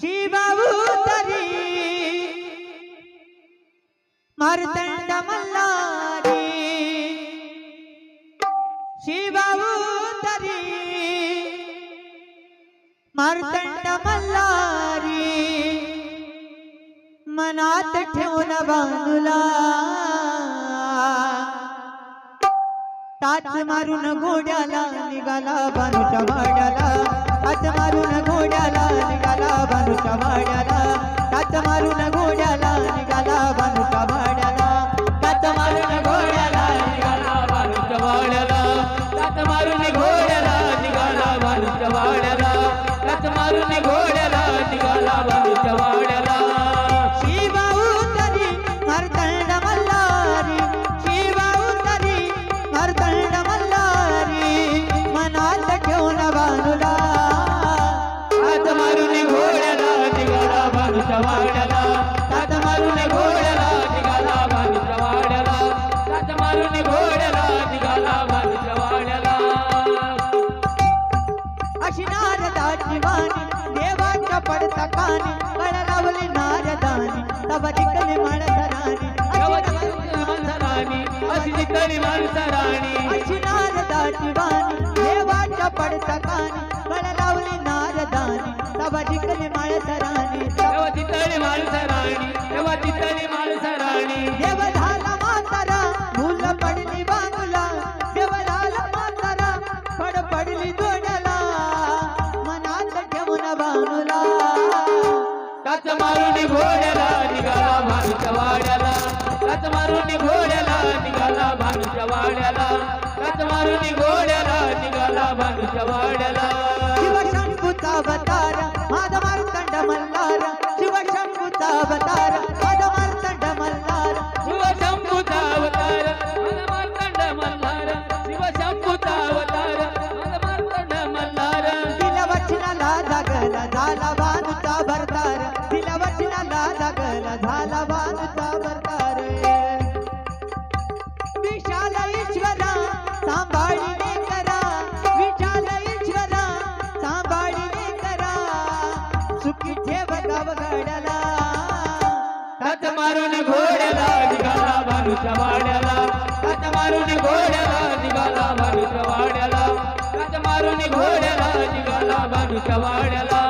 शिवाऊ तरी. मारतंड मल्लारी शिवाऊ तरी. मारतंड मल्लारी मनात ठेवून बांधुला. तात मारून घोड्याला निघाला बानूच्या वाड्याला हात मारून घोड्याला निघाला मारून घोड्याला निघाला बानूच्या वाड्याला टाच मारून घोड्याला निघाला बालूच्या वाड्याला लाथ मारून घोड्याला निघाला बालूच्या वाड्याला मारून घोड्याला निघाला बालूच्या मारून घोड्याला निघाला बालूच्या वाड्याला अशी नारदाची वाणी देवाच्या पडता कानी कळ लावली नारदानी तब जिंकली माणसराणी माणसाराणी अशी जितली माणसाराणी अशी नारदाची वाणी देवाच्या पडता कानी कळ लावली नारदानी तब जिंकली माणसराणी तेव्हा तिथली माणसाराणी तेव्हा तिथली घोड्याला निघाला भानुच्या वाड्याला. काच मारून घोड्याला निघाला भानुच्या वाड्याला. काच मारून घोड्याला निघाला भानुच्या वाड्याला. शिवशंभूचा अवतार माझा मार्तंड मल्हार. शिवशंभूचा अवतार सुखी ठेव गाव गड्याला. काच मारून घोड्याला निघाला भानूच्या वाड्याला. काच मारून घोड्याला निघाला भानूच्या वाड्याला. काच मारून घोड्याला निघाला भानूच्या वाड्याला.